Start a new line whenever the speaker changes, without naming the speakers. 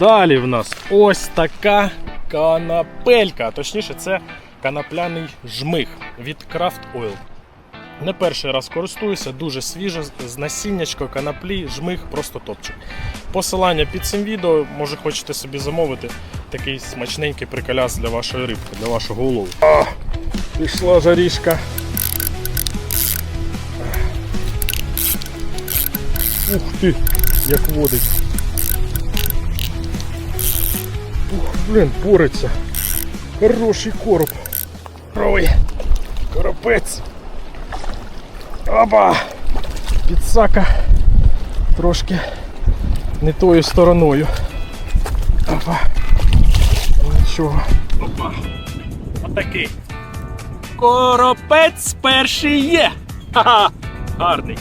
Далі в нас ось така канапелька. Точніше, це канапляний жмих від Craft Oil. Не перший раз користуюся, дуже свіже, з насіннячко, канаплі, жмих, просто топчик. Посилання під цим відео, може хочете собі замовити такий смачненький приколяс для вашої рибки, для вашого улову. А, пішла жарішка. Ух ти, як водить. Блін, пориться. Хороший короб. Ой, коропець. Оба! Підсака трошки не тою стороною. Опа. Нічого. Опа. Отакий. Коропець перший є. Ха-ха. Гарний.